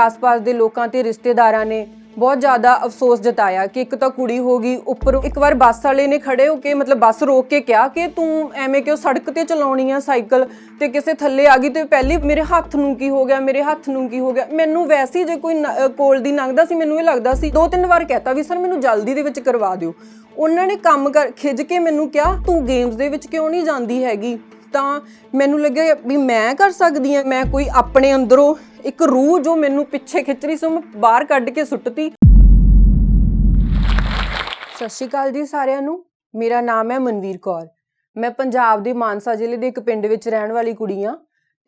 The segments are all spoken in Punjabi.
ਆਸ-ਪਾਸ ਦੇ ਲੋਕਾਂ ਤੇ ਰਿਸ਼ਤੇਦਾਰਾਂ ਨੇ ਬਹੁਤ ਜ਼ਿਆਦਾ ਅਫਸੋਸ ਜਤਾਇਆ ਕਿ ਇੱਕ ਤਾਂ ਕੁੜੀ ਹੋ ਗਈ, ਉੱਪਰੋਂ ਇੱਕ ਵਾਰ ਬੱਸ ਵਾਲੇ ਨੇ ਖੜੇ ਹੋ ਕੇ ਮਤਲਬ ਬੱਸ ਰੋਕ ਕੇ ਕਿਹਾ ਕਿ ਤੂੰ ਐਵੇਂ ਕਿਉਂ ਸੜਕ ਤੇ ਚਲਾਉਣੀ ਆ ਸਾਈਕਲ ਤੇ ਕਿਸੇ ਥੱਲੇ ਆ ਗਈ ਤੇ ਪਹਿਲੀ ਮੇਰੇ ਹੱਥ ਨੂੰ ਕੀ ਹੋ ਗਿਆ, ਮੇਰੇ ਹੱਥ ਨੂੰ ਕੀ ਹੋ ਗਿਆ। ਮੈਨੂੰ ਵੈਸੇ ਜੇ ਕੋਈ ਕੋਲ ਦੀ ਲੰਘਦਾ ਸੀ, ਮੈਨੂੰ ਇਹ ਲੱਗਦਾ ਸੀ ਦੋ ਤਿੰਨ ਵਾਰ ਕਹਿਤਾ ਵੀ, ਸਰ, ਮੈਨੂੰ ਜਲਦੀ ਦੇ ਵਿੱਚ ਕਰਵਾ ਦਿਓ। ਉਹਨਾਂ ਨੇ ਕੰਮ ਕਰ ਖਿੱਚ ਕੇ ਮੈਨੂੰ ਕਿਹਾ, ਤੂੰ ਗੇਮਸ ਦੇ ਵਿੱਚ ਕਿਉਂ ਨਹੀਂ ਜਾਂਦੀ ਹੈਗੀ? ਤਾਂ ਮੈਨੂੰ ਲੱਗਿਆ ਵੀ ਮੈਂ ਕਰ ਸਕਦੀ ਹਾਂ ਮੈਂ ਕੋਈ ਆਪਣੇ ਅੰਦਰੋਂ ਇੱਕ ਰੂਹ ਜੋ ਮੈਨੂੰ ਪਿੱਛੇ ਖਿੱਚ ਰਹੀ ਸੀ ਉਹ ਮੈਂ ਬਾਹਰ ਕੱਢ ਕੇ ਸੁੱਟਤੀ। ਸਤਿ ਸ਼੍ਰੀ ਅਕਾਲ ਜੀ ਸਾਰਿਆਂ ਨੂੰ। ਮੇਰਾ ਨਾਮ ਹੈ ਮਨਵੀਰ ਕੌਰ। ਮੈਂ ਪੰਜਾਬ ਦੇ ਮਾਨਸਾ ਜ਼ਿਲ੍ਹੇ ਦੇ ਇੱਕ ਪਿੰਡ ਵਿੱਚ ਰਹਿਣ ਵਾਲੀ ਕੁੜੀ ਆ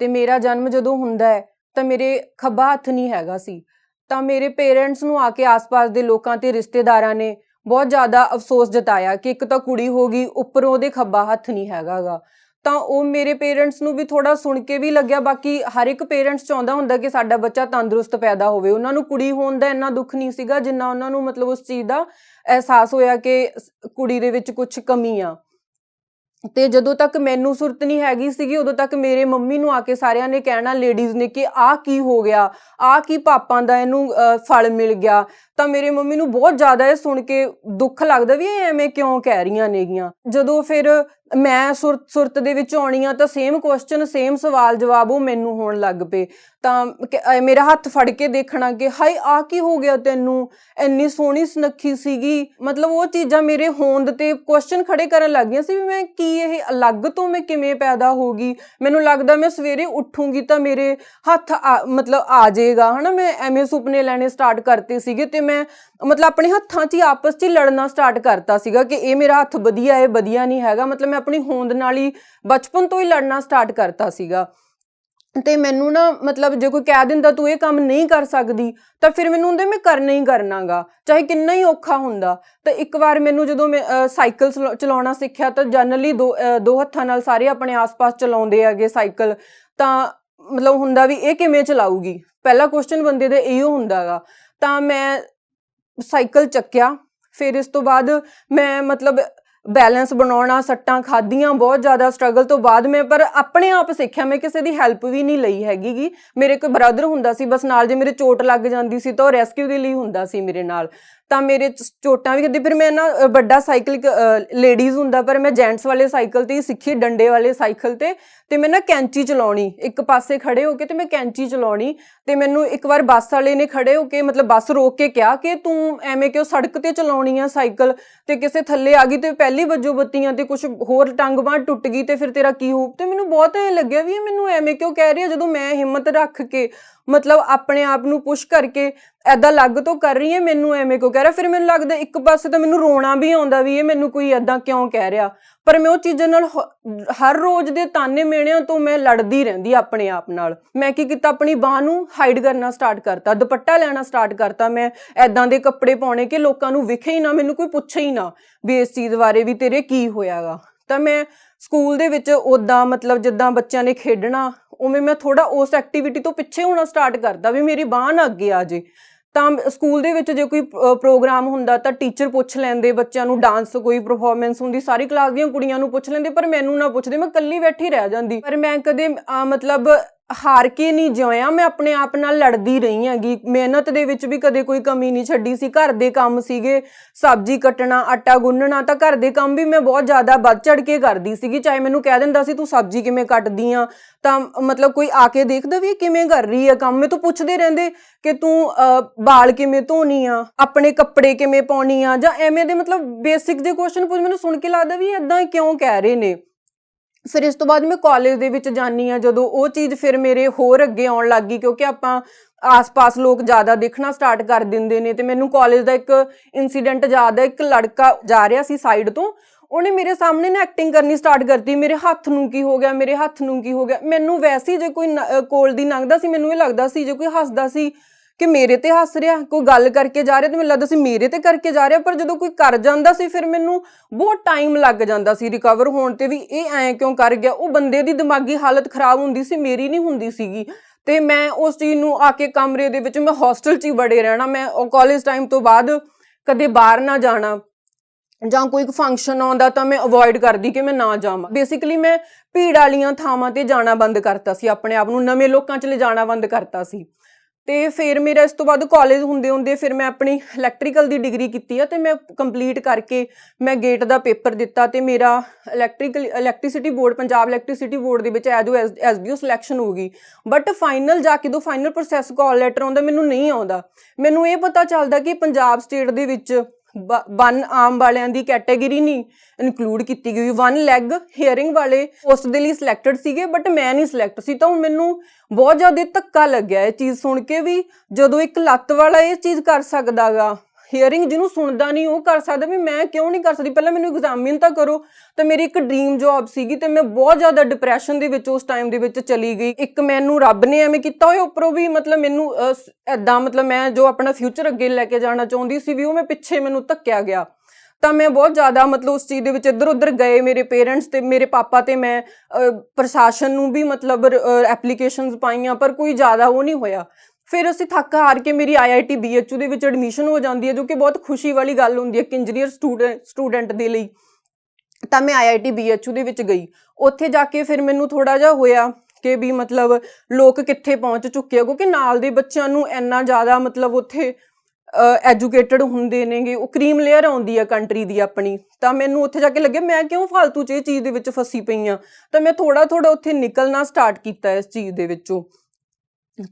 ਤੇ ਮੇਰਾ ਜਨਮ ਜਦੋਂ ਹੁੰਦਾ ਹੈ, ਤਾਂ ਮੇਰੇ ਖੱਬਾ ਹੱਥ ਨਹੀਂ ਹੈਗਾ ਸੀ। ਤਾਂ ਮੇਰੇ ਪੇਰੈਂਟਸ ਨੂੰ ਆ ਕੇ ਆਸ-ਪਾਸ ਦੇ ਲੋਕਾਂ ਤੇ ਰਿਸ਼ਤੇਦਾਰਾਂ ਨੇ ਬਹੁਤ ਜ਼ਿਆਦਾ ਅਫਸੋਸ ਜਤਾਇਆ ਕਿ ਇੱਕ ਤਾਂ ਕੁੜੀ ਹੋ ਗਈ, ਉੱਪਰੋਂ ਉਹਦੇ ਖੱਬਾ ਹੱਥ ਨਹੀਂ ਹੈਗਾਗਾ। ਤਾਂ ਉਹ ਮੇਰੇ ਪੇਰੈਂਟਸ ਨੂੰ ਵੀ ਥੋੜਾ ਸੁਣ ਕੇ ਵੀ ਲੱਗਿਆ। ਬਾਕੀ ਹਰ ਇੱਕ ਪੇਰੈਂਟਸ ਚਾਹੁੰਦਾ ਹੁੰਦਾ ਕਿ ਸਾਡਾ ਬੱਚਾ ਤੰਦਰੁਸਤ ਪੈਦਾ ਹੋਵੇ। ਉਹਨਾਂ ਨੂੰ ਕੁੜੀ ਹੋਣ ਦਾ ਇੰਨਾ ਦੁੱਖ ਨਹੀਂ ਸੀਗਾ, ਜਿੰਨਾ ਉਹਨਾਂ ਨੂੰ ਮਤਲਬ ਉਸ ਚੀਜ਼ ਦਾ ਅਹਿਸਾਸ ਹੋਇਆ ਕਿ ਕੁੜੀ ਦੇ ਵਿੱਚ ਕੁਝ ਕਮੀ ਆ। ਤੇ ਜਦੋਂ ਤੱਕ ਮੈਨੂੰ ਸੁਰਤ ਨਹੀਂ ਹੈਗੀ ਸੀਗੀ, ਉਦੋਂ ਤੱਕ ਮੇਰੇ ਮੰਮੀ ਨੂੰ ਆ ਕੇ ਸਾਰਿਆਂ ਨੇ ਕਹਿਣਾ ਲੇਡੀਜ਼ ਨੇ, ਕਿ ਆਹ ਕੀ ਹੋ ਗਿਆ? ਆਹ ਕੀ ਪਾਪਾਂ ਦਾ ਇਹਨੂੰ ਫਲ ਮਿਲ ਗਿਆ? ਤਾਂ ਮੇਰੇ ਮੰਮੀ ਨੂੰ ਬਹੁਤ ਜ਼ਿਆਦਾ ਇਹ ਸੁਣ ਕੇ ਦੁੱਖ ਲੱਗਦਾ ਵੀ ਐਵੇਂ ਕਿਉਂ ਕਹਿ ਰਹੀਆਂ ਨੇਗੀਆਂ? ਜਦੋਂ ਫਿਰ ਮੈਂ ਸੁਰਤ ਸੁਰਤ ਦੇ ਵਿੱਚ ਆਉਣੀ ਆ ਤਾਂ ਸੇਮ ਕੁਐਸਚਨ ਸੇਮ ਸਵਾਲ ਜਵਾਬ ਉਹ ਮੈਨੂੰ ਹੋਣ ਲੱਗ ਪਏ। ਤਾਂ ਮੇਰਾ ਹੱਥ ਫੜ ਕੇ ਦੇਖਣਾ ਕਿ ਹਾਈ ਆ ਕੀ ਹੋ ਗਿਆ ਤੈਨੂੰ? ਇੰਨੀ ਸੋਹਣੀ ਸੁਨੱਖੀ ਸੀਗੀ। ਮਤਲਬ ਉਹ ਚੀਜ਼ਾਂ ਮੇਰੇ ਹੋਂਦ ਤੇ ਕੁਐਸਚਨ ਖੜੇ ਕਰਨ ਲੱਗ ਗਈਆਂ ਸੀ ਵੀ ਮੈਂ ਕੀ ਇਹ ਅਲੱਗ ਤੋਂ ਮੈਂ ਕਿਵੇਂ ਪੈਦਾ ਹੋ ਗਈ? ਮੈਨੂੰ ਲੱਗਦਾ ਮੈਂ ਸਵੇਰੇ ਉੱਠੂੰਗੀ ਤਾਂ ਮੇਰੇ ਹੱਥ ਆ- ਮਤਲਬ ਆ ਜਾਏਗਾ। ਹਨਾ, ਮੈਂ ਐਵੇਂ ਸੁਪਨੇ ਲੈਣੇ ਸਟਾਰਟ ਕਰਤੇ ਸੀਗੇ ਤੇ ਮੈਂ ਮਤਲਬ ਆਪਣੇ ਹੱਥਾਂ 'ਚ ਹੀ ਆਪਸ 'ਚ ਹੀ ਲੜਨਾ ਸਟਾਰਟ ਕਰਤਾ ਸੀਗਾ ਕਿ ਇਹ ਮੇਰਾ ਹੱਥ ਵਧੀਆ ਹੈ, ਵਧੀਆ ਨਹੀਂ ਹੈਗਾ। ਮਤਲਬ ਮੈਂ ਆਪਣੀ ਹੋਂਦ ਨਾਲ ਹੀ ਬਚਪਨ ਤੋਂ ਹੀ ਲੜਨਾ ਸਟਾਰਟ ਕਰਤਾ ਸੀਗਾ। ਤੇ ਮੈਨੂੰ ਨਾ ਮਤਲਬ ਜੇ ਕੋਈ ਕਹਿ ਦਿੰਦਾ ਤੂੰ ਇਹ ਕੰਮ ਨਹੀਂ ਕਰ ਸਕਦੀ, ਤਾਂ ਫਿਰ ਮੈਨੂੰ ਹੁੰਦੇ ਮੈਂ ਕਰਨਾ ਹੀ ਕਰਨਾਗਾ, ਚਾਹੇ ਕਿੰਨਾ ਹੀ ਔਖਾ ਹੁੰਦਾ। ਤਾਂ ਇੱਕ ਵਾਰ ਮੈਨੂੰ ਜਦੋਂ ਮੈਂ ਸਾਈਕਲ ਚਲਾਉਣਾ ਸਿੱਖਿਆ ਤਾਂ ਜਨਰਲੀ ਦੋ ਦੋ ਹੱਥਾਂ ਨਾਲ ਸਾਰੇ ਆਪਣੇ ਆਸ-ਪਾਸ ਚਲਾਉਂਦੇ ਹੈਗੇ ਸਾਈਕਲ ਤਾਂ ਮਤਲਬ ਹੁੰਦਾ ਵੀ ਇਹ ਕਿਵੇਂ ਚਲਾਊਗੀ? ਪਹਿਲਾ ਕੁਐਸਚਨ ਬੰਦੇ ਦਾ ਇਹੋ ਹੁੰਦਾਗਾ। ਤਾਂ ਮੈਂ ਸਾਈਕਲ ਚੱਕਿਆ, ਫਿਰ ਇਸ ਤੋਂ ਬਾਅਦ ਮੈਂ ਮਤਲਬ ਬੈਲੈਂਸ ਬਣਾਉਣਾ, ਸੱਟਾਂ ਖਾਧੀਆਂ ਬਹੁਤ ਜ਼ਿਆਦਾ ਸਟਰਗਲ ਤੋਂ ਬਾਅਦ ਮੈਂ, ਪਰ ਆਪਣੇ ਆਪ ਸਿੱਖਿਆ, ਮੈਂ ਕਿਸੇ ਦੀ ਹੈਲਪ ਵੀ ਨਹੀਂ ਲਈ ਹੈਗੀਗੀ ਮੇਰੇ ਕੋਈ ਬ੍ਰਦਰ ਹੁੰਦਾ ਸੀ, ਬਸ ਨਾਲ ਜੇ ਮੇਰੇ ਚੋਟ ਲੱਗ ਜਾਂਦੀ ਸੀ ਤਾਂ ਉਹ ਰੈਸਕਿਊ ਦੇ ਲਈ ਹੁੰਦਾ ਸੀ ਮੇਰੇ ਨਾਲ। ਤਾਂ ਮੇਰੇ ਚੋਟਾਂ ਵੀ ਕਦੀ, ਫਿਰ ਮੈਂ ਨਾ ਵੱਡਾ ਸਾਈਕਲ ਲੇਡੀਜ਼ ਹੁੰਦਾ, ਪਰ ਮੈਂ ਜੈਂਟਸ ਵਾਲੇ ਸਾਈਕਲ ਤੇ ਹੀ ਸਿੱਖੀ, ਡੰਡੇ ਵਾਲੇ ਸਾਈਕਲ ਤੇ। ਤੇ ਮੈਂ ਨਾ ਕੈਂਚੀ ਚਲਾਉਣੀ, ਇੱਕ ਪਾਸੇ ਖੜੇ ਹੋ ਕੇ ਤੇ ਮੈਂ ਕੈਂਚੀ ਚਲਾਉਣੀ। ਤੇ ਮੈਨੂੰ ਇੱਕ ਵਾਰ ਬੱਸ ਵਾਲੇ ਨੇ ਖੜੇ ਹੋ ਕੇ, ਮਤਲਬ ਬੱਸ ਰੋਕ ਕੇ ਕਿਹਾ ਕਿ ਤੂੰ ਐਵੇਂ ਕਿਉਂ ਸੜਕ ਤੇ ਚਲਾਉਣੀ ਆ ਸਾਈਕਲ ਤੇ ਕਿਸੇ ਥੱਲੇ ਆ ਗਈ ਤੇ ਪਹਿਲੀ ਵੱਜੋ ਬੱਤੀਆਂ ਤੇ ਕੁਝ ਹੋਰ ਟੰਗ ਬਾਂਹ ਟੁੱਟ ਗਈ ਤੇ ਫਿਰ ਤੇਰਾ ਕੀ ਹੋਊ? ਤੇ ਮੈਨੂੰ ਬਹੁਤ ਐ ਲੱਗਿਆ ਵੀ ਇਹ ਮੈਨੂੰ ਐਵੇਂ ਕਿਉਂ ਕਹਿ ਰਿਹਾ ਜਦੋਂ ਮੈਂ ਹਿੰਮਤ ਰੱਖ ਕੇ ਮਤਲਬ ਆਪਣੇ ਆਪ ਨੂੰ ਪੁਸ਼ ਕਰਕੇ ਐਦਾਂ ਲੱਗ ਤੋਂ ਕਰ ਰਹੀ ਹੈ ਮੈਨੂੰ ਐਵੇਂ ਕਿਉਂ ਕਹਿ ਰਿਹਾ? ਫਿਰ ਮੈਨੂੰ ਲੱਗਦਾ ਇੱਕ ਪਾਸੇ ਤਾਂ ਮੈਨੂੰ ਰੋਣਾ ਵੀ ਆਉਂਦਾ ਵੀ ਇਹ ਮੈਨੂੰ ਕੋਈ ਐਦਾਂ ਕਿਉਂ ਕਹਿ ਰਿਹਾ? ਪਰ ਮੈਂ ਉਹ ਚੀਜ਼ਾਂ ਨਾਲ ਹਰ ਰੋਜ਼ ਦੇ ਤਾਨੇ ਮੇਣਿਆਂ ਤੋਂ ਮੈਂ ਲੜਦੀ ਰਹਿੰਦੀ ਆਪਣੇ ਆਪ ਨਾਲ। ਮੈਂ ਕੀ ਕੀਤਾ? ਆਪਣੀ ਬਾਹ ਨੂੰ ਹਾਈਡ ਕਰਨਾ ਸਟਾਰਟ ਕਰਤਾ, ਦੁਪੱਟਾ ਲੈਣਾ ਸਟਾਰਟ ਕਰਤਾ ਮੈਂ। ਐਦਾਂ ਦੇ ਕੱਪੜੇ ਪਾਉਣੇ ਕਿ ਲੋਕਾਂ ਨੂੰ ਵਿਖੇ ਹੀ ਨਾ, ਮੈਨੂੰ ਕੋਈ ਪੁੱਛੇ ਹੀ ਨਾ ਵੀ ਇਸ ਚੀਜ਼ ਬਾਰੇ ਵੀ ਤੇਰੇ ਕੀ ਹੋਇਆਗਾ। ਤਾਂ ਮੈਂ ਸਕੂਲ ਦੇ ਵਿੱਚ ਉਦਾਂ ਮਤਲਬ ਜਿੱਦਾਂ ਬੱਚਿਆਂ ਨੇ ਖੇਡਣਾ ਉਵੇਂ ਮੈਂ ਥੋੜਾ ਉਸ ਐਕਟੀਵਿਟੀ ਤੋਂ ਪਿੱਛੇ ਹੋਣਾ ਸਟਾਰਟ ਕਰਦਾ ਵੀ ਮੇਰੀ ਬਾਹ ਨਾ ਅੱਗੇ ਆ ਜੇ। ਤਾਂ ਸਕੂਲ ਦੇ ਵਿੱਚ ਜੇ ਕੋਈ ਪ੍ਰੋਗਰਾਮ ਹੁੰਦਾ ਤਾਂ ਟੀਚਰ ਪੁੱਛ ਲੈਂਦੇ, ਬੱਚਿਆਂ ਨੂੰ ਡਾਂਸ ਕੋਈ ਪਰਫਾਰਮੈਂਸ ਹੁੰਦੀ, ਸਾਰੀ ਕਲਾਸ ਦੀਆਂ ਕੁੜੀਆਂ ਨੂੰ ਪੁੱਛ ਲੈਂਦੇ, ਪਰ ਮੈਨੂੰ ਨਾ ਪੁੱਛਦੇ, ਮੈਂ ਇਕੱਲੀ ਬੈਠੀ ਰਹਿ ਜਾਂਦੀ। ਪਰ ਮੈਂ ਕਦੇ ਮਤਲਬ ਹਾਰ ਕੇ ਨਹੀਂ ਜਿਉਇਆ ਮੈਂ ਆਪਣੇ ਆਪ ਨਾਲ ਲੜਦੀ ਰਹੀ ਹੈਗੀ। ਮਿਹਨਤ ਦੇ ਵਿੱਚ ਵੀ ਕਦੇ ਕੋਈ ਕਮੀ ਨਹੀਂ ਛੱਡੀ ਸੀ। ਘਰ ਦੇ ਕੰਮ ਸੀਗੇ ਸਬਜ਼ੀ ਕੱਟਣਾ ਆਟਾ ਗੁੰਨਣਾ ਤਾਂ ਘਰ ਦੇ ਕੰਮ ਵੀ ਮੈਂ ਬਹੁਤ ਜ਼ਿਆਦਾ ਵੱਧ ਚੜ ਕੇ ਕਰਦੀ ਸੀਗੀ। ਚਾਹੇ ਮੈਨੂੰ ਕਹਿ ਦਿੰਦਾ ਸੀ ਤੂੰ ਸਬਜ਼ੀ ਕਿਵੇਂ ਕੱਟਦੀ ਆ? ਤਾਂ ਮਤਲਬ ਕੋਈ ਆ ਕੇ ਦੇਖਦਾ ਵੀ ਕਿਵੇਂ ਕਰ ਰਹੀ ਹੈ ਕੰਮ। ਮੈਂ ਤੋਂ ਪੁੱਛਦੇ ਰਹਿੰਦੇ ਕਿ ਤੂੰ ਅਹ, ਵਾਲ ਕਿਵੇਂ ਧੋਣੀ ਆ? ਆਪਣੇ ਕੱਪੜੇ ਕਿਵੇਂ ਪਾਉਣੀ ਆ? ਜਾਂ ਐਵੇਂ ਦੇ ਮਤਲਬ ਬੇਸਿਕ ਦੇ ਕੁਐਸਚਨ ਪੁੱਛ ਮੈਨੂੰ ਸੁਣ ਕੇ ਲੱਗਦਾ ਵੀ ਇਦਾਂ ਕਿਉਂ ਕਹਿ ਰਹੇ ਨੇ? ਫਿਰ ਇਸ ਤੋਂ ਬਾਅਦ ਮੈਂ ਕਾਲਜ ਦੇ ਵਿੱਚ ਜਾਨੀ ਆ ਜਦੋਂ ਉਹ ਚੀਜ਼ ਫਿਰ ਮੇਰੇ ਹੋਰ ਅੱਗੇ ਆਉਣ ਲੱਗ ਗਈ, ਕਿਉਂਕਿ ਆਪਾਂ ਆਸ-ਪਾਸ ਲੋਕ ਜ਼ਿਆਦਾ ਦੇਖਣਾ ਸਟਾਰਟ ਕਰ ਦਿੰਦੇ ਨੇ ਤੇ ਮੈਨੂੰ ਕਾਲਜ ਦਾ ਇੱਕ ਇਨਸੀਡੈਂਟ ਯਾਦ ਹੈ, ਇੱਕ ਲੜਕਾ ਜਾ ਰਿਹਾ ਸੀ ਸਾਈਡ ਤੋਂ, ਉਹਨੇ ਮੇਰੇ ਸਾਹਮਣੇ ਨਾ ਐਕਟਿੰਗ ਕਰਨੀ ਸਟਾਰਟ ਕਰਤੀ, ਮੇਰੇ ਹੱਥ ਨੂੰ ਕੀ ਹੋ ਗਿਆ, ਮੇਰੇ ਹੱਥ ਨੂੰ ਕੀ ਹੋ ਗਿਆ, ਮੈਨੂੰ ਵੈਸੇ ਜੇ ਕੋਈ ਕੋਲ ਦੀ ਲੰਘਦਾ ਸੀ, ਮੈਨੂੰ ਇਹ ਲੱਗਦਾ ਸੀ, ਜੇ ਕੋਈ ਹੱਸਦਾ ਸੀ ਕਿ ਮੇਰੇ ਤੇ ਹੱਸ ਰਿਹਾ, ਕੋਈ ਗੱਲ ਕਰਕੇ ਜਾ ਰਿਹਾ ਤੇ ਮੈਨੂੰ ਲੱਗਦਾ ਸੀ ਮੇਰੇ ਤੇ ਕਰਕੇ ਜਾ ਰਿਹਾ, ਪਰ ਜਦੋਂ ਕੋਈ ਕਰ ਜਾਂਦਾ ਸੀ, ਫਿਰ ਮੈਨੂੰ ਬਹੁਤ ਟਾਈਮ ਲੱਗ ਜਾਂਦਾ ਸੀ ਰਿਕਵਰ ਹੋਣ ਤੇ ਵੀ ਇਹ ਐਂ ਕਿਉਂ ਕਰ ਗਿਆ? ਉਹ ਬੰਦੇ ਦੀ ਦਿਮਾਗੀ ਹਾਲਤ ਖਰਾਬ ਹੁੰਦੀ ਸੀ, ਮੇਰੀ ਨਹੀਂ ਹੁੰਦੀ ਸੀਗੀ। ਤੇ ਮੈਂ ਉਸ ਚੀਜ਼ ਨੂੰ ਆ ਕੇ ਕਮਰੇ ਦੇ ਵਿੱਚ, ਮੈਂ ਹੋਸਟਲ 'ਚ ਹੀ ਬੜੇ ਰਹਿਣਾ, ਮੈਂ ਉਹ ਕਾਲਜ ਟਾਈਮ ਤੋਂ ਬਾਅਦ ਕਦੇ ਬਾਹਰ ਨਾ ਜਾਣਾ ਜਾਂ ਕੋਈ ਫੰਕਸ਼ਨ ਆਉਂਦਾ ਤਾਂ ਮੈਂ ਅਵੋਇਡ ਕਰਦੀ ਕਿ ਮੈਂ ਨਾ ਜਾਵਾਂ। ਬੇਸਿਕਲੀ ਮੈਂ ਭੀੜ ਵਾਲੀਆਂ ਥਾਵਾਂ ਤੇ ਜਾਣਾ ਬੰਦ ਕਰਤਾ ਸੀ, ਆਪਣੇ ਆਪ ਨੂੰ ਨਵੇਂ ਲੋਕਾਂ 'ਚ ਲਿਜਾਣਾ ਬੰਦ ਕਰਤਾ ਸੀ। ਤੇ ਫਿਰ ਮੇਰਾ ਇਸ ਤੋਂ ਬਾਅਦ ਕਾਲਜ ਹੁੰਦੇ ਹੁੰਦੇ ਫਿਰ ਮੈਂ ਆਪਣੀ ਇਲੈਕਟ੍ਰੀਕਲ ਦੀ ਡਿਗਰੀ ਕੀਤੀ ਆ ਤੇ ਮੈਂ ਕੰਪਲੀਟ ਕਰਕੇ ਮੈਂ ਗੇਟ ਦਾ ਪੇਪਰ ਦਿੱਤਾ ਤੇ ਮੇਰਾ electrical electricity board Punjab electricity board ਦੇ ਵਿੱਚ ਐਜ ਐਸਡੀਓ ਸਿਲੈਕਸ਼ਨ ਹੋ ਗਈ ਬਟ ਫਾਈਨਲ ਜਾ ਕੇ ਦੋ ਫਾਈਨਲ ਪ੍ਰੋਸੈਸ ਕਾਲ ਲੈਟਰ ਆਉਂਦਾ, ਮੈਨੂੰ ਨਹੀਂ ਆਉਂਦਾ। ਮੈਨੂੰ ਇਹ ਪਤਾ ਚੱਲਦਾ ਕਿ ਪੰਜਾਬ ਸਟੇਟ ਦੇ ਵਿੱਚ ਵਨ ਆਰਮ ਵਾਲਿਆਂ ਦੀ ਕੈਟਾਗਰੀ ਨਹੀਂ ਇਨਕਲੂਡ ਕੀਤੀ ਗਈ। ਵਨ ਲੈਗ ਹੀਅਰਿੰਗ ਵਾਲੇ ਪੋਸਟ ਦੇ ਲਈ ਸਿਲੈਕਟਡ ਸੀਗੇ ਬਟ ਮੈਂ ਨਹੀਂ ਸਿਲੈਕਟ ਸੀ, ਤਾਂ ਹੁਣ ਮੈਨੂੰ ਬਹੁਤ ਜ਼ਿਆਦਾ ਧੱਕਾ ਲੱਗਿਆ ਇਹ ਚੀਜ਼ ਸੁਣ ਕੇ ਵੀ ਜਦੋਂ ਇੱਕ ਲੱਤ ਵਾਲਾ ਇਹ ਚੀਜ਼ ਕਰ ਸਕਦਾਗਾ ਹੀਅਰਿੰਗ ਜਿਹਨੂੰ ਸੁਣਦਾ ਨਹੀਂ, ਉਹ ਕਰ ਸਕਦਾ ਵੀ ਮੈਂ ਕਿਉਂ ਨਹੀਂ ਕਰ ਸਕਦੀ? ਪਹਿਲਾਂ ਮੈਨੂੰ ਐਗਜ਼ਾਮਿਨ ਤਾਂ ਕਰੋ। ਤਾਂ ਮੇਰੀ ਇੱਕ ਡ੍ਰੀਮ ਜੌਬ ਸੀਗੀ ਤੇ ਮੈਂ ਬਹੁਤ ਜ਼ਿਆਦਾ ਡਿਪਰੈਸ਼ਨ ਦੇ ਵਿੱਚ ਉਸ ਟਾਈਮ ਦੇ ਵਿੱਚ ਚਲੀ ਗਈ। ਇੱਕ ਮੈਨੂੰ ਰੱਬ ਨੇ ਐਵੇਂ ਕੀਤਾ ਹੋਇਆ, ਉੱਪਰੋਂ ਵੀ ਮਤਲਬ ਮੈਨੂੰ ਐਦਾਂ ਮਤਲਬ ਮੈਂ ਜੋ ਆਪਣਾ ਫਿਊਚਰ ਅੱਗੇ ਲੈ ਕੇ ਜਾਣਾ ਚਾਹੁੰਦੀ ਸੀ ਵੀ ਉਹ ਮੈਂ ਪਿੱਛੇ ਮੈਨੂੰ ਧੱਕਿਆ ਗਿਆ। ਤਾਂ ਮੈਂ ਬਹੁਤ ਜ਼ਿਆਦਾ ਮਤਲਬ ਉਸ ਚੀਜ਼ ਦੇ ਵਿੱਚ ਇੱਧਰ ਉੱਧਰ ਗਏ ਮੇਰੇ ਪੇਰੈਂਟਸ ਤੇ, ਮੇਰੇ ਪਾਪਾ ਤੇ ਮੈਂ ਪ੍ਰਸ਼ਾਸਨ ਨੂੰ ਵੀ ਮਤਲਬ ਐਪਲੀਕੇਸ਼ਨਸ ਪਾਈਆਂ, ਪਰ ਕੋਈ ਜ਼ਿਆਦਾ ਉਹ ਨਹੀਂ ਹੋਇਆ। ਫਿਰ ਅਸੀਂ ਥੱਕ ਹਾਰ ਕੇ ਮੇਰੀ ਆਈਆਈਟੀ ਬੀਐਚਯੂ ਦੇ ਵਿੱਚ ਐਡਮਿਸ਼ਨ ਹੋ ਜਾਂਦੀ ਹੈ, ਜੋ ਕਿ ਬਹੁਤ ਖੁਸ਼ੀ ਵਾਲੀ ਗੱਲ ਹੁੰਦੀ ਹੈ ਕਿ ਇੰਜੀਨੀਅਰ ਸਟੂਡੈਂਟ ਦੇ ਲਈ। ਤਾਂ ਮੈਂ ਆਈਆਈਟੀ ਬੀਐਚਯੂ ਦੇ ਵਿੱਚ ਗਈ। ਉੱਥੇ ਜਾ ਕੇ ਫਿਰ ਮੈਨੂੰ ਥੋੜਾ ਜਿਹਾ ਹੋਇਆ ਕਿ ਵੀ ਮਤਲਬ ਲੋਕ ਕਿੱਥੇ ਪਹੁੰਚ ਚੁੱਕੇ ਆ, ਕਿਉਂਕਿ ਨਾਲ ਦੇ ਬੱਚਿਆਂ ਨੂੰ ਇੰਨਾ ਜ਼ਿਆਦਾ ਮਤਲਬ ਉੱਥੇ ਐਜੂਕੇਟਡ ਹੁੰਦੇ ਨੇਗੇ, ਉਹ ਕਰੀਮ ਲੇਅਰ ਆਉਂਦੀ ਆ ਕੰਟਰੀ ਦੀ ਆਪਣੀ। ਤਾਂ ਮੈਨੂੰ ਉੱਥੇ ਜਾ ਕੇ ਲੱਗਿਆ ਮੈਂ ਕਿਉਂ ਫालतू ਚ ਇਹ ਚੀਜ਼ ਦੇ ਵਿੱਚ ਫਸੀ ਪਈ ਆ? ਤਾਂ ਮੈਂ ਥੋੜਾ ਥੋੜਾ ਉੱਥੇ ਨਿਕਲਣਾ ਸਟਾਰਟ ਕੀਤਾ ਇਸ ਚੀਜ਼ ਦੇ ਵਿੱਚੋਂ।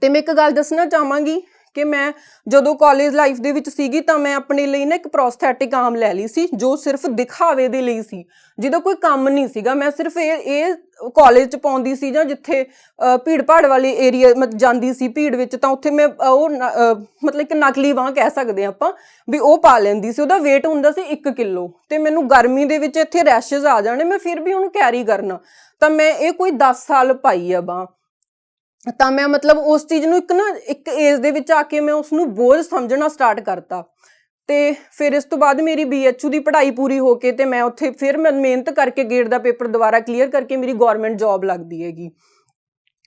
ਤੇ ਮੈਂ ਇੱਕ ਗੱਲ ਦੱਸਣਾ ਚਾਹਾਂਗੀ ਕਿ ਮੈਂ ਜਦੋਂ ਕਾਲਜ ਲਾਈਫ ਦੇ ਵਿੱਚ ਸੀਗੀ ਤਾਂ ਮੈਂ ਆਪਣੇ ਲਈ ਨਾ ਇੱਕ ਪ੍ਰੋਸਥੈਟਿਕ ਆਰਮ ਲੈ ਲਈ ਸੀ, ਜੋ ਸਿਰਫ ਦਿਖਾਵੇ ਦੇ ਲਈ ਸੀ, ਜਿਹਦਾ ਕੋਈ ਕੰਮ ਨਹੀਂ ਸੀਗਾ। ਮੈਂ ਸਿਰਫ ਇਹ ਇਹ ਕਾਲਜ ਚ ਪਾਉਂਦੀ ਸੀ ਜਾਂ ਜਿੱਥੇ ਭੀੜ ਭਾੜ ਵਾਲੇ ਏਰੀਆ ਜਾਂਦੀ ਸੀ ਭੀੜ ਵਿੱਚ, ਤਾਂ ਉੱਥੇ ਮੈਂ ਉਹ ਮਤਲਬ ਇੱਕ ਨਕਲੀ ਬਾਂਹ ਕਹਿ ਸਕਦੇ ਹਾਂ ਆਪਾਂ, ਵੀ ਉਹ ਪਾ ਲੈਂਦੀ ਸੀ। ਉਹਦਾ weight ਹੁੰਦਾ ਸੀ 1 ਕਿਲੋ ਤੇ ਮੈਨੂੰ ਗਰਮੀ ਦੇ ਵਿੱਚ ਇੱਥੇ ਰੈਸ਼ਸ ਆ ਜਾਣੇ, ਮੈਂ ਫਿਰ ਵੀ ਉਹਨੂੰ ਕੈਰੀ ਕਰਨਾ। ਤਾਂ ਮੈਂ ਇਹ ਕੋਈ 10 ਸਾਲ ਪਾਈ ਆ ਬਾਂਹ। ਤਾਂ ਮੈਂ ਮਤਲਬ ਉਸ ਚੀਜ਼ ਨੂੰ ਇੱਕ ਨਾ, ਇੱਕ ਏਜ ਦੇ ਵਿੱਚ ਆ ਕੇ ਮੈਂ ਉਸ ਨੂੰ ਬੋਝ ਸਮਝਣਾ ਸਟਾਰਟ ਕਰਤਾ। ਤੇ ਫਿਰ ਇਸ ਤੋਂ ਬਾਅਦ ਮੇਰੀ ਬੀਐਚਯੂ ਦੀ ਪੜ੍ਹਾਈ ਪੂਰੀ ਹੋ ਕੇ ਤੇ ਮੈਂ ਉੱਥੇ ਫਿਰ ਮੈਂ ਮਿਹਨਤ ਕਰਕੇ ਗੇਟ ਦਾ ਪੇਪਰ ਦੁਬਾਰਾ ਕਲੀਅਰ ਕਰਕੇ ਮੇਰੀ ਗਵਰਨਮੈਂਟ ਜੌਬ ਲੱਗਦੀ ਹੈਗੀ।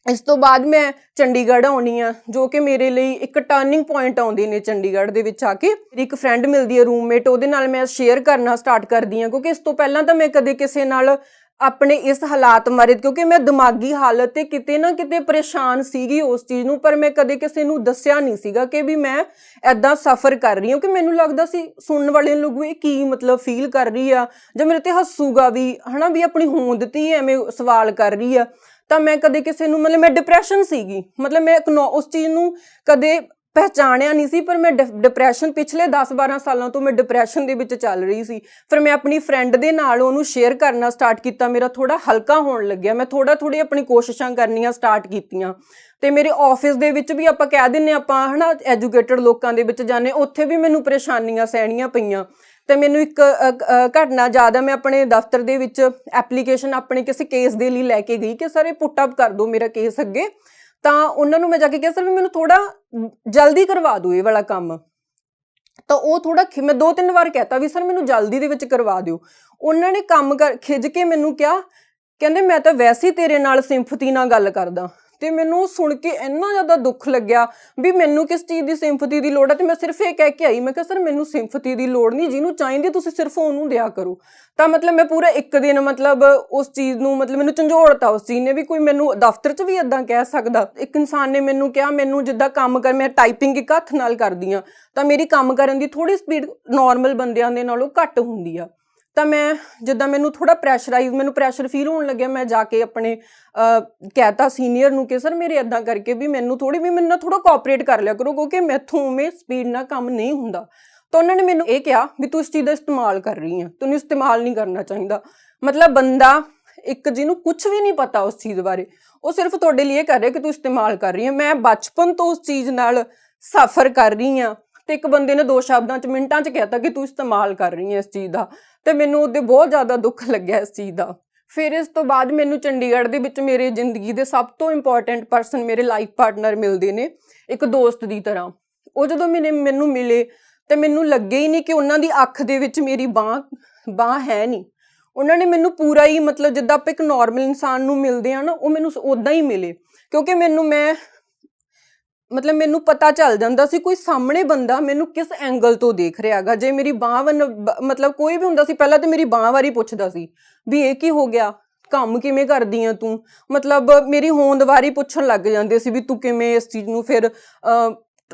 ਇਸ ਤੋਂ ਬਾਅਦ ਮੈਂ ਚੰਡੀਗੜ੍ਹ ਆਉਣੀ ਆ, ਜੋ ਕਿ ਮੇਰੇ ਲਈ ਇੱਕ ਟਰਨਿੰਗ ਪੁਆਇੰਟ ਆਉਂਦੇ ਨੇ ਚੰਡੀਗੜ੍ਹ ਦੇ ਵਿੱਚ ਆ ਕੇ। ਮੇਰੀ ਇੱਕ ਫਰੈਂਡ ਮਿਲਦੀ ਹੈ ਰੂਮਮੇਟ ਉਹਦੇ ਨਾਲ ਮੈਂ ਸ਼ੇਅਰ ਕਰਨਾ ਸਟਾਰਟ ਕਰਦੀ ਹਾਂ, ਕਿਉਂਕਿ ਇਸ ਤੋਂ ਪਹਿਲਾਂ ਤਾਂ ਮੈਂ ਕਦੇ ਕਿਸੇ ਨਾਲ ਆਪਣੇ ਇਸ ਹਾਲਾਤ ਮਾਰੇ ਕਿਉਂਕਿ ਮੈਂ ਦਿਮਾਗੀ ਹਾਲਤ ਤੇ ਕਿਤੇ ਨਾ ਕਿਤੇ ਪਰੇਸ਼ਾਨ ਸੀਗੀ ਉਸ ਚੀਜ਼ ਨੂੰ, ਪਰ ਮੈਂ ਕਦੇ ਕਿਸੇ ਨੂੰ ਦੱਸਿਆ ਨਹੀਂ ਸੀਗਾ ਕਿ ਵੀ ਮੈਂ ਐਦਾਂ ਸਫਰ ਕਰ ਰਹੀ ਹਾਂ। ਕਿ ਮੈਨੂੰ ਲੱਗਦਾ ਸੀ ਸੁਣਨ ਵਾਲੇ ਲੋਕ ਇਹ ਕੀ ਮਤਲਬ ਫੀਲ ਕਰ ਰਹੀ ਆ, ਜਾਂ ਮੇਰੇ ਤੇ ਹੱਸੂਗਾ ਵੀ, ਹਨਾ, ਵੀ ਆਪਣੀ ਹੋਂਦ ਤੇ ਐਵੇਂ ਸਵਾਲ ਕਰ ਰਹੀ ਆ। ਤਾਂ ਮੈਂ ਕਦੇ ਕਿਸੇ ਨੂੰ, ਮਤਲਬ ਮੈਂ ਡਿਪਰੈਸ਼ਨ ਸੀਗੀ। ਮਤਲਬ ਮੈਂ ਇਕਨੋ- ਉਸ ਚੀਜ਼ ਨੂੰ ਕਦੇ ਪਹਿਚਾਣਿਆ ਨਹੀਂ ਸੀ ਪਰ ਮੈਂ ਡਿਪਰੈਸ਼ਨ ਪਿਛਲੇ 10-12 ਸਾਲਾਂ ਤੋਂ ਮੈਂ ਡਿਪਰੈਸ਼ਨ ਦੇ ਵਿੱਚ ਚੱਲ ਰਹੀ ਸੀ। ਫਿਰ ਮੈਂ ਆਪਣੀ ਫਰੈਂਡ ਦੇ ਨਾਲ ਉਹਨੂੰ ਸ਼ੇਅਰ ਕਰਨਾ ਸਟਾਰਟ ਕੀਤਾ। ਮੇਰਾ ਥੋੜਾ ਹਲਕਾ ਹੋਣ ਲੱਗਿਆ। ਮੈਂ ਥੋੜਾ ਥੋੜੀ ਆਪਣੀ ਕੋਸ਼ਿਸ਼ਾਂ ਕਰਨੀਆਂ ਸਟਾਰਟ ਕੀਤੀਆਂ। ਤੇ ਮੇਰੇ ਆਫਿਸ ਦੇ ਵਿੱਚ ਵੀ ਆਪਾਂ ਕਹਿ ਦਿੰਨੇ ਆਪਾਂ ਹਨਾ ਐਜੂਕੇਟਡ ਲੋਕਾਂ ਦੇ ਵਿੱਚ ਜਾਂਦੇ ਉੱਥੇ ਵੀ ਮੈਨੂੰ ਪਰੇਸ਼ਾਨੀਆਂ ਸਹਿਣੀਆਂ ਪਈਆਂ। ਤੇ ਮੈਨੂੰ ਇੱਕ ਅ, ਅ, ਘਟਨਾ ਜ਼ਿਆਦਾ ਮੈਂ ਆਪਣੇ ਦਫ਼ਤਰ ਦੇ ਵਿੱਚ ਐਪਲੀਕੇਸ਼ਨ ਆਪਣੇ ਕਿਸੇ ਕੇਸ ਦੇ ਲਈ ਲੈ ਕੇ ਗਈ ਕਿ ਸਰ ਇਹ ਪੁੱਟ ਅਪ ਕਰ ਦਿਓ ਮੇਰਾ ਕੇਸ ਅੱਗੇ। ਤਾਂ ਉਹਨਾਂ ਨੂੰ ਮੈਂ ਜਾ ਕੇ ਕਿਹਾ, ਸਰ, ਵੀ ਮੈਨੂੰ ਥੋੜਾ ਜਲਦੀ ਕਰਵਾ ਦਿਓ ਇਹ ਵਾਲਾ ਕੰਮ। ਤਾਂ ਉਹ ਥੋੜਾ ਮੈਂ ਦੋ ਤਿੰਨ ਵਾਰ ਕਹਿਤਾ ਵੀ, ਸਰ, ਮੈਨੂੰ ਜਲਦੀ ਦੇ ਵਿੱਚ ਕਰਵਾ ਦਿਓ। ਉਹਨਾਂ ਨੇ ਕੰਮ ਕਰ ਖਿੱਚ ਕੇ ਮੈਨੂੰ ਕਿਹਾ, ਕਹਿੰਦੇ, ਮੈਂ ਤਾਂ ਵੈਸੇ ਹੀ ਤੇਰੇ ਨਾਲ ਸਿੰਪਥੀ ਨਾਲ ਗੱਲ ਕਰਦਾ। ਤੇ ਮੈਨੂੰ ਸੁਣ ਕੇ ਇੰਨਾ ਜ਼ਿਆਦਾ ਦੁੱਖ ਲੱਗਿਆ ਵੀ ਮੈਨੂੰ ਕਿਸ ਚੀਜ਼ ਦੀ ਸਿੰਪਥੀ ਦੀ ਲੋੜ ਹੈ ਤੇ ਮੈਂ ਸਿਰਫ ਇਹ ਕਹਿ ਕੇ ਆਈ, ਮੈਂ ਕਿਹਾ, ਸਰ, ਮੈਨੂੰ ਸਿੰਪਥੀ ਦੀ ਲੋੜ ਨਹੀਂ, ਜਿਹਨੂੰ ਚਾਹੀਦੀ ਤੁਸੀਂ ਸਿਰਫ ਉਹਨੂੰ ਦਿਆ ਕਰੋ। ਤਾਂ ਮਤਲਬ ਮੈਂ ਪੂਰਾ ਇੱਕ ਦਿਨ ਮਤਲਬ ਉਸ ਚੀਜ਼ ਨੂੰ ਮਤਲਬ ਮੈਨੂੰ ਝੰਜੋੜਤਾ ਉਸ ਚੀਜ਼ ਨੇ ਵੀ ਕੋਈ ਮੈਨੂੰ ਦਫ਼ਤਰ 'ਚ ਵੀ ਇਦਾਂ ਕਹਿ ਸਕਦਾ। ਇੱਕ ਇਨਸਾਨ ਨੇ ਮੈਨੂੰ ਕਿਹਾ, ਮੈਨੂੰ ਜਿੱਦਾਂ ਕੰਮ ਕਰ, ਮੈਂ ਟਾਈਪਿੰਗ ਇੱਕ ਹੱਥ ਨਾਲ ਕਰਦੀ ਆ ਤਾਂ ਮੇਰੀ ਕੰਮ ਕਰਨ ਦੀ ਥੋੜੀ ਸਪੀਡ ਨਾਰਮਲ ਬੰਦਿਆਂ ਦੇ ਨਾਲੋਂ ਘੱਟ ਹੁੰਦੀ ਆ। ਤਾਂ ਮੈਂ ਜਿੱਦਾਂ ਮੈਨੂੰ ਥੋੜਾ ਪ੍ਰੈਸ਼ਰਾਈਜ਼ ਮੈਨੂੰ ਪ੍ਰੈਸ਼ਰ ਫੀਲ ਹੋਣ ਲੱਗਿਆ ਮੈਂ ਜਾ ਕੇ ਆਪਣੇ ਅਹ, ਕਹਿਤਾ ਸੀਨੀਅਰ ਨੂੰ ਕਿ ਸਰ ਮੇਰੇ ਇਦਾਂ ਕਰਕੇ ਵੀ ਮੈਨੂੰ ਥੋੜੀ ਵੀ ਮੈਨੂੰ ਥੋੜਾ ਕੋਆਪਰੇਟ ਕਰ ਲਿਆ ਕਰੋ ਕਿਉਂਕਿ ਮੈਥੋਂ ਉਵੇਂ ਸਪੀਡ ਨਾਲ ਕੰਮ ਨਹੀਂ ਹੁੰਦਾ। ਤਾਂ ਉਹਨਾਂ ਨੇ ਮੈਨੂੰ ਇਹ ਕਿਹਾ ਵੀ ਤੂੰ ਇਸ ਚੀਜ਼ ਦਾ ਇਸਤੇਮਾਲ ਕਰ ਰਹੀ ਹੈ ਤੈਨੂੰ ਇਸਤੇਮਾਲ ਨਹੀਂ ਕਰਨਾ ਚਾਹੀਦਾ। ਮਤਲਬ ਬੰਦਾ ਇੱਕ ਜਿਹਨੂੰ ਕੁਝ ਵੀ ਨਹੀਂ ਪਤਾ ਉਸ ਚੀਜ਼ ਬਾਰੇ ਉਹ ਸਿਰਫ ਤੁਹਾਡੇ ਲਈ ਇਹ ਕਰ ਰਿਹਾ ਕਿ ਤੂੰ ਇਸਤੇਮਾਲ ਕਰ ਰਹੀ ਹੈ ਮੈਂ ਬਚਪਨ ਤੋਂ ਉਸ ਚੀਜ਼ ਨਾਲ ਸਫਰ ਕਰ ਰਹੀ ਹਾਂ ਤੇ ਇੱਕ ਬੰਦੇ ਨੇ ਦੋ ਸ਼ਬਦਾਂ ਚ ਮਿੰਟਾਂ ਚ ਕਹਿਤਾ ਕਿ ਤੂੰ ਇਸਤੇਮਾਲ ਕਰ ਰਹੀ ਹੈ ਇਸ ਚੀਜ਼ ਦਾ ਤੇ ਮੈਨੂੰ ਉਹਦੇ ਬਹੁਤ ਜ਼ਿਆਦਾ ਦੁੱਖ ਲੱਗਿਆ ਇਸ ਚੀਜ਼ ਦਾ। ਫਿਰ ਇਸ ਤੋਂ ਬਾਅਦ ਮੈਨੂੰ ਚੰਡੀਗੜ੍ਹ ਦੇ ਵਿੱਚ ਮੇਰੇ ਜ਼ਿੰਦਗੀ ਦੇ ਸਭ ਤੋਂ ਇੰਪੋਰਟੈਂਟ ਪਰਸਨ ਮੇਰੇ ਲਾਈਫ ਪਾਰਟਨਰ ਮਿਲਦੇ ਨੇ ਇੱਕ ਦੋਸਤ ਦੀ ਤਰ੍ਹਾਂ। ਉਹ ਜਦੋਂ ਮੈਨੇ ਮੈਨੂੰ ਮਿਲੇ ਤੇ ਮੈਨੂੰ ਲੱਗੇ ਹੀ ਨਹੀਂ ਕਿ ਉਹਨਾਂ ਦੀ ਅੱਖ ਦੇ ਵਿੱਚ ਮੇਰੀ ਬਾਹ ਬਾਹ ਹੈ ਨਹੀਂ। ਉਹਨਾਂ ਨੇ ਮੈਨੂੰ ਪੂਰਾ ਹੀ ਮਤਲਬ ਜਿੱਦਾਂ ਆਪਾਂ ਇੱਕ ਨਾਰਮਲ ਇਨਸਾਨ ਨੂੰ ਮਿਲਦੇ ਆ ਨਾ, ਉਹ ਮੈਨੂੰ ਉਦਾਂ ਹੀ ਮਿਲੇ। ਕਿਉਂਕਿ ਮੈਨੂੰ ਮੈਂ ਮਤਲਬ ਮੈਨੂੰ ਪਤਾ ਚੱਲ ਜਾਂਦਾ ਸੀ ਕੋਈ ਸਾਹਮਣੇ ਬੰਦਾ ਮੈਨੂੰ ਕਿਸ ਐਂਗਲ ਤੋਂ ਦੇਖ ਰਿਹਾ ਹੈਗਾ। ਜੇ ਮੇਰੀ ਬਾਹ ਵੱਲ ਮਤਲਬ ਕੋਈ ਵੀ ਹੁੰਦਾ ਸੀ, ਪਹਿਲਾਂ ਤਾਂ ਮੇਰੀ ਬਾਹ ਵਾਰੀ ਪੁੱਛਦਾ ਸੀ ਵੀ ਇਹ ਕੀ ਹੋ ਗਿਆ? ਕੰਮ ਕਿਵੇਂ ਕਰਦੀ ਆ ਤੂੰ? ਮਤਲਬ ਮੇਰੀ ਹੋਂਦ ਵਾਰੀ ਪੁੱਛਣ ਲੱਗ ਜਾਂਦੇ ਸੀ ਵੀ ਤੂੰ ਕਿਵੇਂ ਇਸ ਚੀਜ਼ ਨੂੰ ਫਿਰ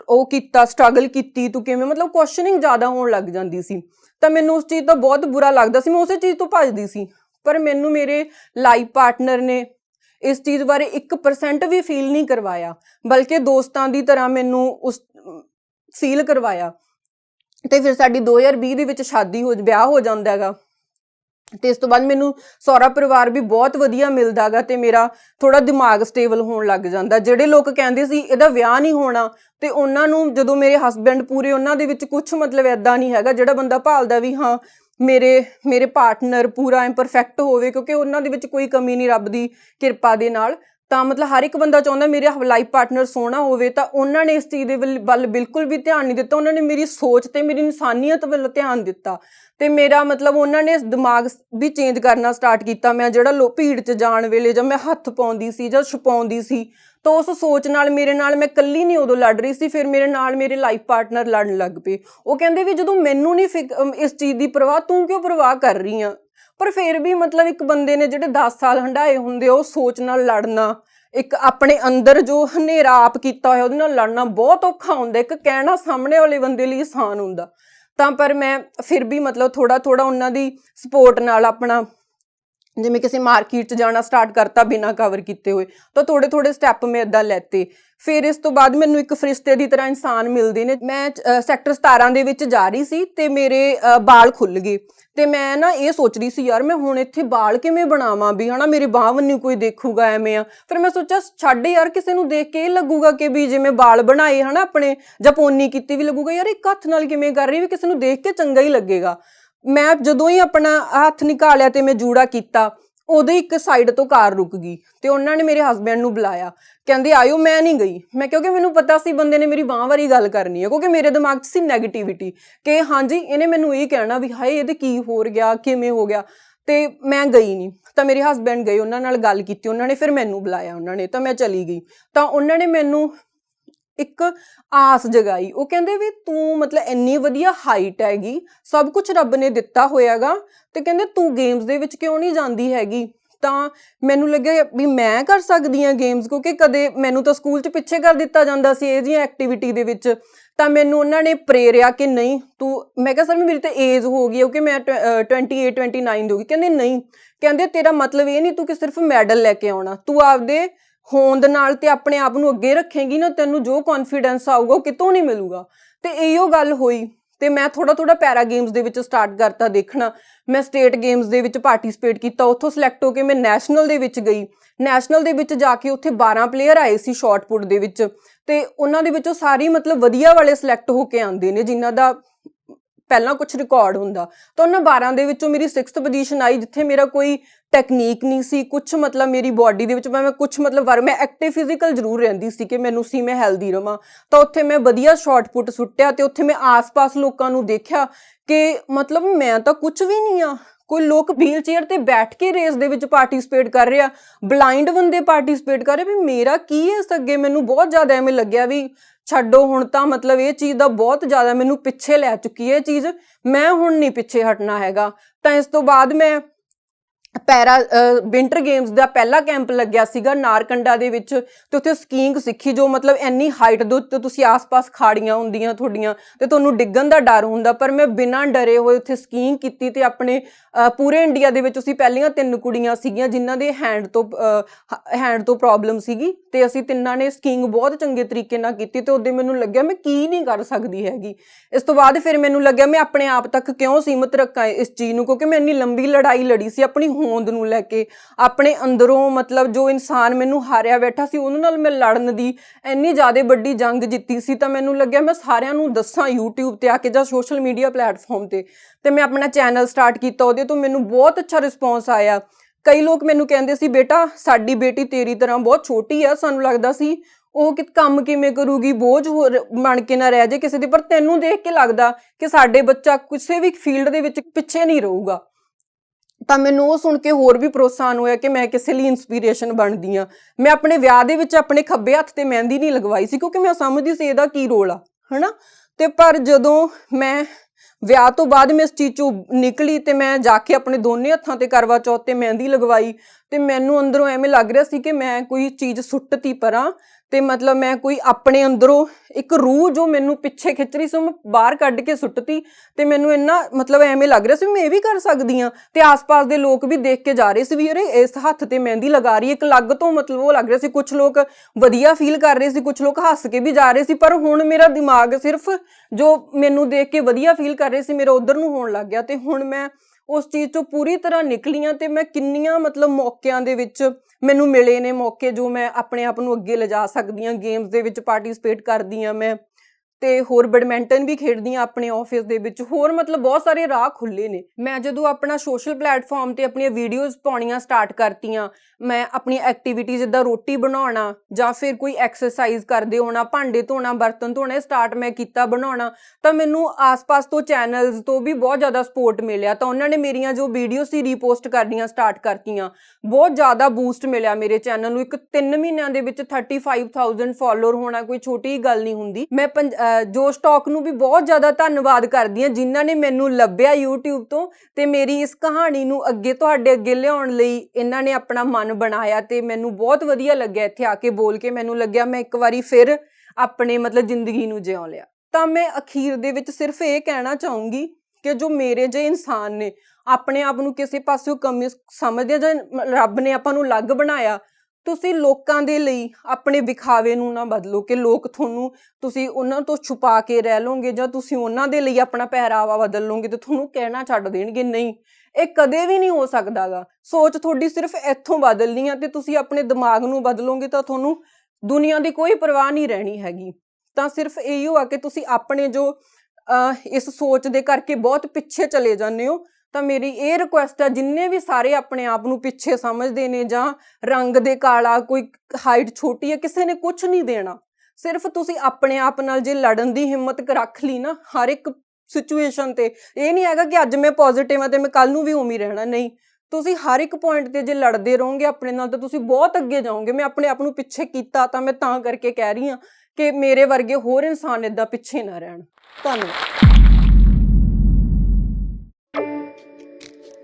ਉਹ ਕੀਤਾ ਸਟਰਗਲ ਕੀਤੀ ਤੂੰ ਕਿਵੇਂ? ਮਤਲਬ ਕੁਐਸਚਨਿੰਗ ਜ਼ਿਆਦਾ ਹੋਣ ਲੱਗ ਜਾਂਦੀ ਸੀ। ਤਾਂ ਮੈਨੂੰ ਉਸ ਚੀਜ਼ ਦਾ ਬਹੁਤ ਬੁਰਾ ਲੱਗਦਾ ਸੀ। ਮੈਂ ਉਸੇ ਚੀਜ਼ ਤੋਂ ਭੱਜਦੀ ਸੀ। ਪਰ ਮੈਨੂੰ ਮੇਰੇ ਲਾਈਫ ਪਾਰਟਨਰ ਨੇ ਇਸ ਚੀਜ਼ ਬਾਰੇ 1% ਵੀ ਫੀਲ ਨਹੀਂ ਕਰਵਾਇਆ, ਬਲਕਿ ਦੋਸਤਾਂ ਦੀ ਤਰ੍ਹਾਂ ਮੈਨੂੰ ਉਸ ਫੀਲ ਕਰਵਾਇਆ। ਤੇ ਫਿਰ ਸਾਡੀ 2020 ਦੇ ਵਿੱਚ ਸ਼ਾਦੀ ਹੋ, ਵਿਆਹ ਹੋ ਜਾਂਦਾ ਹੈਗਾ। ਤੇ ਇਸ ਤੋਂ ਬਾਅਦ ਮੈਨੂੰ ਸਹੁਰਾ ਪਰਿਵਾਰ ਵੀ ਬਹੁਤ ਵਧੀਆ ਮਿਲਦਾਗਾ ਤੇ ਮੇਰਾ ਥੋੜਾ ਦਿਮਾਗ ਸਟੇਬਲ ਹੋਣ ਲੱਗ ਜਾਂਦਾ। ਜਿਹੜੇ ਲੋਕ ਕਹਿੰਦੇ ਸੀ ਇਹਦਾ ਵਿਆਹ ਨਹੀਂ ਹੋਣਾ, ਤੇ ਉਹਨਾਂ ਨੂੰ ਜਦੋਂ ਮੇਰੇ ਹਸਬੰਡ ਪੂਰੇ ਉਹਨਾਂ ਦੇ ਵਿੱਚ ਕੁਝ ਮਤਲਬ ਐਦਾਂ ਨਹੀਂ ਹੈਗਾ, ਜਿਹੜਾ ਬੰਦਾ ਭਾਲਦਾ ਵੀ ਹਾਂ ਮੇਰੇ ਮੇਰੇ ਪਾਰਟਨਰ ਪੂਰਾ ਇੰਪਰਫੈਕਟ ਹੋਵੇ, ਕਿਉਂਕਿ ਉਹਨਾਂ ਦੇ ਵਿੱਚ ਕੋਈ ਕਮੀ ਨਹੀਂ ਰੱਬ ਦੀ ਕਿਰਪਾ ਦੇ ਨਾਲ। ਤਾਂ ਮਤਲਬ ਹਰ ਇੱਕ ਬੰਦਾ ਚਾਹੁੰਦਾ ਮੇਰਾ ਲਾਈਫ ਪਾਰਟਨਰ ਸੋਹਣਾ ਹੋਵੇ, ਤਾਂ ਉਹਨਾਂ ਨੇ ਇਸ ਚੀਜ਼ ਦੇ ਵੱਲ ਵੱਲ ਬਿਲਕੁਲ ਵੀ ਧਿਆਨ ਨਹੀਂ ਦਿੱਤਾ। ਉਹਨਾਂ ਨੇ ਮੇਰੀ ਸੋਚ ਤੇ ਮੇਰੀ ਇਨਸਾਨੀਅਤ ਵੱਲ ਧਿਆਨ ਦਿੱਤਾ। ਤੇ ਮੇਰਾ ਮਤਲਬ ਉਹਨਾਂ ਨੇ ਦਿਮਾਗ ਵੀ ਚੇਂਜ ਕਰਨਾ ਸਟਾਰਟ ਕੀਤਾ। ਮੈਂ ਜਿਹੜਾ ਲੋ, ਭੀੜ 'ਚ ਜਾਣ ਵੇਲੇ ਜਾਂ ਮੈਂ ਹੱਥ ਪਾਉਂਦੀ ਸੀ ਜਾਂ ਛੁਪਾਉਂਦੀ ਸੀ, ਤਾਂ ਉਸ ਸੋਚ ਨਾਲ ਮੇਰੇ ਨਾਲ ਮੈਂ ਇਕੱਲੀ ਨਹੀਂ ਉਦੋਂ ਲੜ ਰਹੀ ਸੀ। ਫਿਰ ਮੇਰੇ ਨਾਲ ਮੇਰੇ ਲਾਈਫ ਪਾਰਟਨਰ ਲੜਨ ਲੱਗ ਪਏ। ਉਹ ਕਹਿੰਦੇ ਵੀ ਜਦੋਂ ਮੈਨੂੰ ਨਹੀਂ ਫਿਕ- ਇਸ ਚੀਜ਼ ਦੀ ਪਰਵਾਹ, ਤੂੰ ਕਿਉਂ ਪਰਵਾਹ ਕਰ ਰਹੀ ਆ? ਪਰ ਫਿਰ ਵੀ ਮਤਲਬ ਇੱਕ ਬੰਦੇ ਨੇ ਜਿਹੜੇ 10 ਸਾਲ ਹੰਡਾਏ ਹੁੰਦੇ ਉਹ ਸੋਚ ਨਾਲ ਲੜਨਾ, ਇੱਕ ਆਪਣੇ ਅੰਦਰ ਜੋ ਹਨੇਰਾ ਆਪ ਕੀਤਾ ਹੋਇਆ, ਉਹਦੇ ਨਾਲ ਲੜਨਾ ਬਹੁਤ ਔਖਾ ਹੁੰਦਾ, ਇੱਕ ਕਹਿਣਾ ਸਾਹਮਣੇ ਵਾਲੇ ਬੰਦੇ ਲਈ ਆਸਾਨ ਹੁੰਦਾ। ਤਾਂ ਪਰ ਮੈਂ ਫਿਰ ਵੀ ਮਤਲਬ ਥੋੜਾ ਥੋੜਾ ਉਹਨਾਂ ਦੀ ਸਪੋਰਟ ਨਾਲ ਆਪਣਾ, ਜਿਵੇਂ ਕਿਸੇ ਮਾਰਕੀਟ 'ਚ ਜਾਣਾ ਸਟਾਰਟ ਕਰਤਾ ਬਿਨਾਂ ਕਵਰ ਕੀਤੇ ਹੋਏ, ਤਾਂ ਥੋੜੇ ਥੋੜੇ ਸਟੈਪ ਮੈਂ ਇਦਾਂ ਲੈਤੇ। ਫਿਰ ਇਸ ਤੋਂ ਬਾਅਦ ਮੈਨੂੰ ਇੱਕ ਫਰਿਸ਼ਤੇ ਦੀ ਤਰ੍ਹਾਂ ਇਨਸਾਨ ਮਿਲਦੇ ਨੇ। ਮੈਂ ਸੈਕਟਰ 17 ਦੇ ਵਿੱਚ ਜਾ ਰਹੀ ਸੀ ਤੇ ਮੇਰੇ ਬਾਲ ਖੁੱਲ ਗਏ। ਤੇ ਮੈਂ ਨਾ ਇਹ ਸੋਚ ਰਹੀ ਸੀ, ਯਾਰ ਮੈਂ ਹੁਣ ਇੱਥੇ ਬਾਲ ਕਿਵੇਂ ਬਣਾਵਾਂ ਵੀ, ਹਨਾ, ਮੇਰੇ ਬਾਹ ਵੰਨੀ ਕੋਈ ਦੇਖੂਗਾ ਐਵੇਂ ਆ। ਫਿਰ ਮੈਂ ਸੋਚਿਆ, ਛੱਡ ਯਾਰ, ਕਿਸੇ ਨੂੰ ਦੇਖ ਕੇ ਇਹ ਲੱਗੂਗਾ ਕਿ ਵੀ ਜਿਵੇਂ ਬਾਲ ਬਣਾਏ, ਹਨਾ, ਆਪਣੇ ਜਾਂ ਪੋਨੀ ਕੀਤੀ ਵੀ ਲੱਗੂਗਾ, ਯਾਰ ਇੱਕ ਹੱਥ ਨਾਲ ਕਿਵੇਂ ਕਰ ਰਹੀ ਵੀ ਕਿਸੇ ਨੂੰ ਦੇਖ ਕੇ ਚੰਗਾ ਹੀ ਲੱਗੇਗਾ। ਮੈਂ ਜਦੋਂ ਹੀ ਆਪਣਾ ਹੱਥ ਨਿਕਾਲਿਆ ਤੇ ਮੈਂ ਜੂੜਾ ਕੀਤਾ ਉਦੋਂ ਇੱਕ ਸਾਈਡ ਤੋਂ ਕਾਰ ਰੁਕ ਗਈ ਤੇ ਉਹਨਾਂ ਨੇ ਮੇਰੇ ਹਸਬੰਡ ਨੂੰ ਬੁਲਾਇਆ। ਕਹਿੰਦੇ, ਆਇਓ, ਮੈਂ ਨਹੀਂ ਗਈ। ਮੈਂ ਕਿਉਂਕਿ ਮੈਨੂੰ ਪਤਾ ਸੀ ਬੰਦੇ ਨੇ ਮੇਰੀ ਬਾਂਹ ਵਾਰੀ ਗੱਲ ਕਰਨੀ ਹੈ, ਕਿਉਂਕਿ ਮੇਰੇ ਦਿਮਾਗ 'ਚ ਸੀ 네ਗੇਟਿਵਿਟੀ ਕਿ ਹਾਂਜੀ, ਇਹਨੇ ਮੈਨੂੰ ਇਹ ਕਹਿਣਾ ਵੀ, ਹਾਏ, ਇਹਦੇ ਕੀ ਹੋਰ ਗਿਆ, ਕਿਵੇਂ ਹੋ ਗਿਆ? ਤੇ ਮੈਂ ਗਈ ਨਹੀਂ। ਤਾਂ ਮੇਰੇ ਹਸਬੰਡ ਗਏ, ਉਹਨਾਂ ਨਾਲ ਗੱਲ ਕੀਤੀ, ਉਹਨਾਂ ਨੇ ਫਿਰ ਮੈਨੂੰ ਬੁਲਾਇਆ, ਉਹਨਾਂ ਨੇ, ਤਾਂ ਮੈਂ ਚਲੀ ਗਈ। ਤਾਂ ਉਹਨਾਂ ਨੇ ਮੈਨੂੰ ਇੱਕ ਆਸ ਜਗਾਈ। ਉਹ ਕਹਿੰਦੇ ਵੀ ਤੂੰ ਮਤਲਬ ਇੰਨੀ ਵਧੀਆ ਹਾਈਟ ਹੈਗੀ, ਸਭ ਕੁਝ ਰੱਬ ਨੇ ਦਿੱਤਾ ਹੋਇਆਗਾ ਤੇ ਕਹਿੰਦੇ ਤੂੰ ਗੇਮਸ ਦੇ ਵਿੱਚ ਕਿਉਂ ਨਹੀਂ ਜਾਂਦੀ ਹੈਗੀ? ਤਾਂ ਮੈਨੂੰ ਲੱਗਿਆ ਵੀ ਮੈਂ ਕਰ ਸਕਦੀ ਹਾਂ ਗੇਮਸ ਕਿਉਂਕਿ ਕਦੇ ਮੈਨੂੰ ਤਾਂ ਸਕੂਲ 'ਚ ਪਿੱਛੇ ਕਰ ਦਿੱਤਾ ਜਾਂਦਾ ਸੀ ਇਹ ਜਿਹੀਆਂ ਐਕਟੀਵਿਟੀ ਦੇ ਵਿੱਚ। ਤਾਂ ਮੈਨੂੰ ਉਹਨਾਂ ਨੇ ਪ੍ਰੇਰਿਆ ਕਿ ਨਹੀਂ, ਤੂੰ, ਮੈਂ ਕਿਹਾ, ਸਰ, ਮੇਰੀ ਤਾਂ ਏਜ ਹੋ ਗਈ ਕਿਉਂਕਿ ਮੈਂ ਟਵ- ਅਹ 28 29 ਦੀ ਕਹਿੰਦੇ, ਨਹੀਂ। ਕਹਿੰਦੇ, ਤੇਰਾ ਮਤਲਬ ਇਹ ਨਹੀਂ ਤੂੰ ਕਿ ਸਿਰਫ ਮੈਡਲ ਲੈ ਕੇ ਆਉਣਾ। ਤੂੰ ਆਪਦੇ ਹੋਂਦ ਨਾਲ ਤੇ ਆਪਣੇ ਆਪ ਨੂੰ ਅੱਗੇ ਰੱਖੇਂਗੀ ਨਾ, ਤੈਨੂੰ ਜੋ ਕੌਨਫੀਡੈਂਸ ਆਊਗਾ ਕਿਤੋਂ ਨਹੀਂ ਮਿਲੂਗਾ। ਤੇ ਇਹੋ ਗੱਲ ਹੋਈ, ਤੇ ਮੈਂ ਥੋੜਾ ਥੋੜਾ ਪੈਰਾ ਗੇਮਸ ਦੇ ਵਿੱਚ ਸਟਾਰਟ ਕਰਤਾ ਦੇਖਣਾ। ਮੈਂ ਸਟੇਟ ਗੇਮਸ ਦੇ ਵਿੱਚ ਪਾਰਟਿਸਿਪੇਟ ਕੀਤਾ, ਉੱਥੋਂ ਸਿਲੈਕਟ ਹੋ ਕੇ ਮੈਂ ਨੈਸ਼ਨਲ ਦੇ ਵਿੱਚ ਗਈ। ਨੈਸ਼ਨਲ ਦੇ ਵਿੱਚ ਜਾ ਕੇ ਉੱਥੇ 12 ਪਲੇਅਰ ਆਏ ਸੀ ਸ਼ਾਰਟ ਪੁੱਟ ਦੇ ਵਿੱਚ, ਤੇ ਉਹਨਾਂ ਦੇ ਵਿੱਚੋਂ ਸਾਰੇ ਮਤਲਬ ਵਧੀਆ ਵਾਲੇ ਸਿਲੈਕਟ ਹੋ ਕੇ ਆਉਂਦੇ ਨੇ, ਜਿਨ੍ਹਾਂ ਦਾ ਪਹਿਲਾਂ ਕੁਝ ਰਿਕਾਰਡ ਹੁੰਦਾ। ਤਾਂ ਉਹਨਾਂ 12 ਦੇ ਵਿੱਚੋਂ ਮੇਰੀ 6th ਪੋਜੀਸ਼ਨ ਆਈ, ਜਿੱਥੇ ਮੇਰਾ ਕੋਈ ਟੈਕਨੀਕ ਨਹੀਂ ਸੀ ਕੁਝ ਮਤਲਬ ਮੇਰੀ ਬਾਡੀ ਦੇ ਵਿੱਚ ਮੈਂ ਕੁਝ ਮਤਲਬ ਵਰ, ਮੈਂ ਐਕਟਿਵ ਫਿਜ਼ੀਕਲ ਜ਼ਰੂਰ ਰਹਿੰਦੀ ਸੀ ਕਿ ਮੈਨੂੰ ਸੀ ਮੈਂ ਹੈਲਦੀ ਰਵਾਂ। ਤਾਂ ਉੱਥੇ ਮੈਂ ਵਧੀਆ ਸ਼ਾਰਟ ਪੁੱਟ ਸੁੱਟਿਆ ਤੇ ਉੱਥੇ ਮੈਂ ਆਸ-ਪਾਸ ਲੋਕਾਂ ਨੂੰ ਦੇਖਿਆ ਕਿ ਮਤਲਬ ਮੈਂ ਤਾਂ ਕੁਝ ਵੀ ਨਹੀਂ ਆ। ਕੋਈ ਲੋਕ ਵੀਲ ਚੇਅਰ ਤੇ ਬੈਠ ਕੇ ਰੇਸ ਦੇ ਵਿੱਚ ਪਾਰਟਿਸਿਪੇਟ ਕਰ ਰਿਹਾ ਬਲਾਈਂਡ ਬੰਦੇ ਪਾਰਟਿਸਿਪੇਟ ਕਰ ਰਹੇ ਵੀ ਮੇਰਾ ਕੀ ਹੈ ਇਸ ਅੱਗੇ? ਮੈਨੂੰ ਬਹੁਤ ਜ਼ਿਆਦਾ ਐਵੇਂ ਲੱਗਿਆ ਵੀ ਛੱਡੋ ਹੁਣ ਤਾਂ, ਮਤਲਬ ਇਹ ਚੀਜ਼ ਦਾ ਬਹੁਤ ਜ਼ਿਆਦਾ ਮੈਨੂੰ ਪਿੱਛੇ ਲੈ ਚੁੱਕੀ ਹੈ ਇਹ ਚੀਜ਼। ਮੈਂ ਹੁਣ ਨਹੀਂ ਪਿੱਛੇ ਹਟਣਾ ਹੈਗਾ। ਤਾਂ ਇਸ ਤੋਂ ਬਾਅਦ ਮੈਂ ਪੈਰਾ ਵਿੰਟਰ ਗੇਮਸ ਦਾ ਪਹਿਲਾ ਕੈਂਪ ਲੱਗਿਆ ਸੀਗਾ ਨਾਰਕੰਡਾ ਦੇ ਵਿੱਚ ਤੇ ਉੱਥੇ ਸਕੀਇੰਗ ਸਿੱਖੀ, ਜੋ ਮਤਲਬ ਇੰਨੀ ਹਾਈਟ ਦੋ ਉੱਤੇ ਤੁਸੀਂ ਆਸ-ਪਾਸ ਖਾੜੀਆਂ ਹੁੰਦੀਆਂ ਤੁਹਾਡੀਆਂ ਤੇ ਤੁਹਾਨੂੰ ਡਿੱਗਣ ਦਾ ਡਰ ਹੁੰਦਾ, ਪਰ ਮੈਂ ਬਿਨਾਂ ਡਰੇ ਹੋਏ ਉੱਥੇ ਸਕੀਇੰਗ ਕੀਤੀ ਤੇ ਆਪਣੇ ਪੂਰੇ ਇੰਡੀਆ ਦੇ ਵਿੱਚ ਅਸੀਂ ਪਹਿਲੀਆਂ ਤਿੰਨ ਕੁੜੀਆਂ ਸੀਗੀਆਂ ਜਿਨ੍ਹਾਂ ਦੇ ਹੈਂਡ ਤੋਂ ਹੈਂਡ ਤੋਂ ਪ੍ਰੋਬਲਮ ਸੀਗੀ ਤੇ ਅਸੀਂ ਤਿੰਨਾਂ ਨੇ ਸਕੀਇੰਗ ਬਹੁਤ ਚੰਗੇ ਤਰੀਕੇ ਨਾਲ ਕੀਤੀ ਤੇ ਉਹਦੇ ਮੈਨੂੰ ਲੱਗਿਆ ਮੈਂ ਕੀ ਨਹੀਂ ਕਰ ਸਕਦੀ ਹੈਗੀ। ਇਸ ਤੋਂ ਬਾਅਦ ਫਿਰ ਮੈਨੂੰ ਲੱਗਿਆ ਮੈਂ ਆਪਣੇ ਆਪ ਤੱਕ ਕਿਉਂ ਸੀਮਤ ਰੱਖਾਂ ਇਸ ਚੀਜ਼ ਨੂੰ ਕਿਉਂਕਿ ਮੈਂ ਇੰਨੀ ਲੰਬੀ ਲੜਾਈ ਲੜੀ ਸੀ, ਆਪਣੀ ਹੋਂਦ ਨੂੰ ਲੈ ਕੇ ਆਪਣੇ ਅੰਦਰੋਂ ਮਤਲਬ ਜੋ ਇਨਸਾਨ ਮੈਨੂੰ ਹਾਰਿਆ ਬੈਠਾ ਸੀ ਉਹਨਾਂ ਨਾਲ ਮੈਂ ਲੜਨ ਦੀ ਇੰਨੀ ਜ਼ਿਆਦਾ ਵੱਡੀ ਜੰਗ ਜਿੱਤੀ ਸੀ ਤਾਂ ਮੈਨੂੰ ਲੱਗਿਆ ਮੈਂ ਸਾਰਿਆਂ ਨੂੰ ਦੱਸਾਂ YouTube ਤੇ ਆ ਕੇ ਜਾਂ ਸੋਸ਼ਲ ਮੀਡੀਆ ਪਲੇਟਫਾਰਮ ਤੇ। ਤੇ ਮੈਂ ਆਪਣਾ ਚੈਨਲ ਸਟਾਰਟ ਕੀਤਾ, ਉਹਦੇ ਤੋਂ ਮੈਨੂੰ ਬਹੁਤ ਅੱਛਾ ਰਿਸਪੌਂਸ ਆਇਆ। ਕਈ ਲੋਕ ਮੈਨੂੰ ਕਹਿੰਦੇ ਸੀ, ਬੇਟਾ, ਸਾਡੀ ਬੇਟੀ ਤੇਰੀ ਤਰ੍ਹਾਂ ਬਹੁਤ ਛੋਟੀ ਆ, ਸਾਨੂੰ ਲੱਗਦਾ ਸੀ ਉਹ ਕਿ ਕੰਮ ਕਿਵੇਂ ਕਰੂਗੀ, ਬੋਝ ਹੋ ਬਣ ਕੇ ਨਾ ਰਹਿ ਜੇ ਕਿਸੇ ਦੇ, ਪਰ ਤੈਨੂੰ ਦੇਖ ਕੇ ਲੱਗਦਾ ਕਿ ਸਾਡੇ ਬੱਚਾ ਕਿਸੇ ਵੀ ਫੀਲਡ ਦੇ ਵਿੱਚ ਪਿੱਛੇ ਨਹੀਂ ਰਹੂਗਾ। ਤਾਂ ਮੈਨੂੰ ਉਹ ਸੁਣ ਕੇ ਹੋਰ ਵੀ ਪ੍ਰੋਤਸਾਹਨ ਹੋਇਆ ਕਿ ਮੈਂ ਕਿਸੇ ਲਈ ਇਨਸਪੀਰੇਸ਼ਨ ਬਣਦੀ ਆ ਮੈਂ ਆਪਣੇ ਵਿਆਹ ਦੇ ਵਿੱਚ ਆਪਣੇ ਖੱਬੇ ਹੱਥ ਤੇ ਮਹਿੰਦੀ ਨਹੀਂ ਲਗਵਾਈ ਸੀ ਕਿਉਂਕਿ ਮੈਂ ਸਮਝਦੀ ਸੀ ਇਹਦਾ ਕੀ ਰੋਲ ਆ, ਹਨਾ? ਤੇ ਪਰ ਜਦੋਂ ਮੈਂ ਵਿਆਹ ਤੋਂ ਬਾਅਦ ਮੈਂ ਇਸ ਚੀਜ਼ ਚੋਂ ਨਿਕਲੀ ਤੇ ਮੈਂ ਜਾ ਕੇ ਆਪਣੇ ਦੋਨੇ ਹੱਥਾਂ ਤੇ ਕਰਵਾ ਚੌਥ ਤੇ ਮਹਿੰਦੀ ਲਗਵਾਈ ਤੇ ਮੈਨੂੰ ਅੰਦਰੋਂ ਐਵੇਂ ਲੱਗ ਰਿਹਾ ਸੀ ਕਿ ਮੈਂ ਕੋਈ ਚੀਜ਼ ਸੁੱਟਤੀ ਪਰਾਂ ਤੇ ਮਤਲਬ ਮੈਂ ਕੋਈ ਆਪਣੇ ਅੰਦਰੋਂ ਇੱਕ ਰੂਹ ਜੋ ਮੈਨੂੰ ਪਿੱਛੇ ਖਿੱਚ ਰਹੀ ਸੀ, ਉਹ ਮੈਂ ਬਾਹਰ ਕੱਢ ਕੇ ਸੁੱਟਤੀ ਤੇ ਮੈਨੂੰ ਇੰਨਾ ਮਤਲਬ ਐਵੇਂ ਲੱਗ ਰਿਹਾ ਸੀ ਵੀ ਮੈਂ ਇਹ ਵੀ ਕਰ ਸਕਦੀ ਆ ਤੇ ਆਸ-ਪਾਸ ਦੇ ਲੋਕ ਵੀ ਦੇਖ ਕੇ ਜਾ ਰਹੇ ਸੀ ਵੀ ਅਰੇ ਇਸ ਹੱਥ ਤੇ ਮਹਿੰਦੀ ਲਗਾ ਰਹੀ ਇੱਕ ਲੱਗ ਤੋਂ ਮਤਲਬ ਉਹ ਲੱਗ ਰਿਹਾ ਸੀ ਕੁਝ ਲੋਕ ਵਧੀਆ ਫੀਲ ਕਰ ਰਹੇ ਸੀ ਕੁਝ ਲੋਕ ਹੱਸ ਕੇ ਵੀ ਜਾ ਰਹੇ ਸੀ, ਪਰ ਹੁਣ ਮੇਰਾ ਦਿਮਾਗ ਸਿਰਫ ਜੋ ਮੈਨੂੰ ਦੇਖ ਕੇ ਵਧੀਆ ਫੀਲ ਕਰ ਰਹੇ ਸੀ, ਮੇਰਾ ਉਧਰ ਨੂੰ ਹੋਣ ਲੱਗ ਗਿਆ ਤੇ ਹੁਣ ਮੈਂ ਉਸ ਚੀਜ਼ ਤੋਂ ਪੂਰੀ ਤਰ੍ਹਾਂ ਨਿਕਲੀਆਂ ਤੇ ਮੈਂ ਕਿੰਨੀਆਂ ਮਤਲਬ ਮੌਕਿਆਂ ਦੇ ਵਿੱਚ ਮੈਨੂੰ ਮਿਲੇ ਨੇ ਮੌਕੇ ਜੋ ਮੈਂ ਆਪਣੇ ਆਪ ਨੂੰ ਅੱਗੇ ਲਿਜਾ ਸਕਦੀ ਹਾਂ ਗੇਮਸ ਦੇ ਵਿੱਚ ਪਾਰਟਿਸਿਪੇਟ ਕਰਦੀ ਹਾਂ ਮੈਂ। ਤੇ ਹੋਰ ਬੈਡਮਿੰਟਨ ਵੀ ਖੇਡਦੀ ਹਾਂ ਆਪਣੇ ਆਫਿਸ ਦੇ ਵਿੱਚ। ਹੋਰ ਮਤਲਬ ਬਹੁਤ ਸਾਰੇ ਰਾਹ ਖੁੱਲੇ ਨੇ। ਮੈਂ ਜਦੋਂ ਆਪਣਾ ਸੋਸ਼ਲ ਪਲੇਟਫਾਰਮ ਤੇ ਆਪਣੀਆਂ ਵੀਡੀਓਜ਼ ਪਾਉਣੀਆਂ ਸਟਾਰਟ ਕਰਤੀਆਂ, ਮੈਂ ਆਪਣੀ ਐਕਟੀਵਿਟੀ ਜਿੱਦਾਂ ਰੋਟੀ ਬਣਾਉਣਾ ਜਾਂ ਫਿਰ ਕੋਈ ਐਕਸਰਸਾਈਜ਼ ਕਰਦੇ ਹੋਣਾ, ਭਾਂਡੇ ਧੋਣਾ, ਬਰਤਨ ਧੋਣੇ ਸਟਾਰਟ ਮੈਂ ਕੀਤਾ ਬਣਾਉਣਾ, ਤਾਂ ਮੈਨੂੰ ਆਸ-ਪਾਸ ਤੋਂ ਚੈਨਲਸ ਤੋਂ ਵੀ ਬਹੁਤ ਜ਼ਿਆਦਾ ਸਪੋਰਟ ਮਿਲਿਆ। ਤਾਂ ਉਹਨਾਂ ਨੇ ਮੇਰੀਆਂ ਜੋ ਵੀਡੀਓ ਸੀ ਰੀਪੋਸਟ ਕਰਨੀਆਂ ਸਟਾਰਟ ਕਰਤੀਆਂ। ਬਹੁਤ ਜ਼ਿਆਦਾ ਬੂਸਟ ਮਿਲਿਆ ਮੇਰੇ ਚੈਨਲ ਨੂੰ। ਇੱਕ 3 ਮਹੀਨਿਆਂ ਦੇ ਵਿੱਚ 35000 ਫਾਲੋਅਰ ਹੋਣਾ ਕੋਈ ਛੋਟੀ ਗੱਲ ਨਹੀਂ ਹੁੰਦੀ। ਮੈਂ ਪੰਜ- ਜੋ ਸਟਾਕ ਨੂੰ ਵੀ ਬਹੁਤ ਜ਼ਿਆਦਾ ਧੰਨਵਾਦ ਕਰਦੀ ਹਾਂ, ਜਿਨ੍ਹਾਂ ਨੇ ਮੈਨੂੰ ਲੱਭਿਆ YouTube ਤੋਂ ਤੇ ਮੇਰੀ ਇਸ ਕਹਾਣੀ ਨੂੰ ਅੱਗੇ ਤੁਹਾਡੇ ਅੱਗੇ ਲਿਆਉਣ ਲਈ ਇਹਨਾਂ ਨੇ ਆਪਣਾ ਮਨ ਬਣਾਇਆ ਤੇ ਮੈਨੂੰ ਬਹੁਤ ਵਧੀਆ ਲੱਗਿਆ ਇੱਥੇ ਆ ਕੇ ਬੋਲ ਕੇ, ਮੈਨੂੰ ਲੱਗਿਆ ਮੈਂ ਇੱਕ ਵਾਰੀ ਫਿਰ ਆਪਣੇ ਮਤਲਬ ਜ਼ਿੰਦਗੀ ਨੂੰ ਜਿਉਂ ਲਿਆ। ਤਾਂ ਮੈਂ ਅਖੀਰ ਦੇ ਵਿੱਚ ਸਿਰਫ ਇਹ ਕਹਿਣਾ ਚਾਹੂੰਗੀ ਕਿ ਜੋ ਮੇਰੇ ਜੇ ਇਨਸਾਨ ਨੇ ਆਪਣੇ ਆਪ ਨੂੰ ਕਿਸੇ ਪਾਸਿਓਂ ਕਮੀ ਸਮਝਦੇ ਜਾਂ ਰੱਬ ਨੇ ਆਪਾਂ ਨੂੰ ਅਲੱਗ ਬਣਾਇਆ ਤੁਸੀਂ ਲੋਕਾਂ ਦੇ ਲਈ ਆਪਣੇ ਵਿਖਾਵੇ ਨੂੰ ਨਾ ਬਦਲੋ ਕਿ ਲੋਕ ਤੁਹਾਨੂੰ ਤੁਸੀਂ ਉਹਨਾਂ ਤੋਂ ਛੁਪਾ ਕੇ ਰਹਿ ਲਓਗੇ ਜਾਂ ਤੁਸੀਂ ਉਹਨਾਂ ਦੇ ਲਈ ਆਪਣਾ ਪਹਿਰਾਵਾ ਬਦਲ ਲਓਗੇ ਤੇ ਤੁਹਾਨੂੰ ਕਹਿਣਾ ਛੱਡ ਦੇਣਗੇ, ਨਹੀਂ। ਇਹ ਕਦੇ ਵੀ ਨਹੀਂ ਹੋ ਸਕਦਾਗਾ। ਸੋਚ ਤੁਹਾਡੀ ਸਿਰਫ ਇੱਥੋਂ ਬਦਲਣੀ ਆ ਤੇ ਤੁਸੀਂ ਆਪਣੇ ਦਿਮਾਗ ਨੂੰ ਬਦਲੋਗੇ ਤਾਂ ਤੁਹਾਨੂੰ ਦੁਨੀਆ ਦੀ ਕੋਈ ਪਰਵਾਹ ਨਹੀਂ ਰਹਿਣੀ ਹੈਗੀ। ਤਾਂ ਸਿਰਫ ਇਹੀ ਆ ਕਿ ਤੁਸੀਂ ਆਪਣੇ ਜੋ ਇਸ ਸੋਚ ਦੇ ਕਰਕੇ ਬਹੁਤ ਪਿੱਛੇ ਚਲੇ ਜਾਂਦੇ ਹੋ ਤਾਂ ਮੇਰੀ ਇਹ ਰਿਕੁਐਸਟ ਆ, ਜਿੰਨੇ ਵੀ ਸਾਰੇ ਆਪਣੇ ਆਪ ਨੂੰ ਪਿੱਛੇ ਸਮਝਦੇ ਨੇ ਜਾਂ ਰੰਗ ਦੇ ਕਾਲਾ, ਕੋਈ ਹਾਈਟ ਛੋਟੀ ਹੈ ਕਿਸੇ ਨੇ ਕੁਝ ਨਹੀਂ ਦੇਣਾ। ਸਿਰਫ ਤੁਸੀਂ ਆਪਣੇ ਆਪ ਨਾਲ ਜੇ ਲੜਨ ਦੀ ਹਿੰਮਤ ਰੱਖ ਲਈ ਨਾ, ਹਰ ਇੱਕ ਸਿਚੁਏਸ਼ਨ ਤੇ, ਇਹ ਨਹੀਂ ਹੈਗਾ ਕਿ ਅੱਜ ਮੈਂ ਪੋਜ਼ਿਟਿਵ ਆ ਤੇ ਮੈਂ ਕੱਲ ਨੂੰ ਵੀ ਉਮੀ ਰਹਿਣਾ, ਨਹੀਂ। ਤੁਸੀਂ ਹਰ ਇੱਕ ਪੁਆਇੰਟ ਤੇ ਜੇ ਲੜਦੇ ਰਹੋਗੇ ਆਪਣੇ ਨਾਲ, ਤਾਂ ਤੁਸੀਂ ਬਹੁਤ ਅੱਗੇ ਜਾਓਗੇ। ਮੈਂ ਆਪਣੇ ਆਪ ਨੂੰ ਪਿੱਛੇ ਕੀਤਾ ਤਾਂ ਮੈਂ ਤਾਂ ਕਰਕੇ ਕਹਿ ਰਹੀ ਹਾਂ ਕਿ ਮੇਰੇ ਵਰਗੇ ਹੋਰ ਇਨਸਾਨ ਇਦਾਂ ਪਿੱਛੇ ਨਾ ਰਹਿਣ। ਧੰਨਵਾਦ।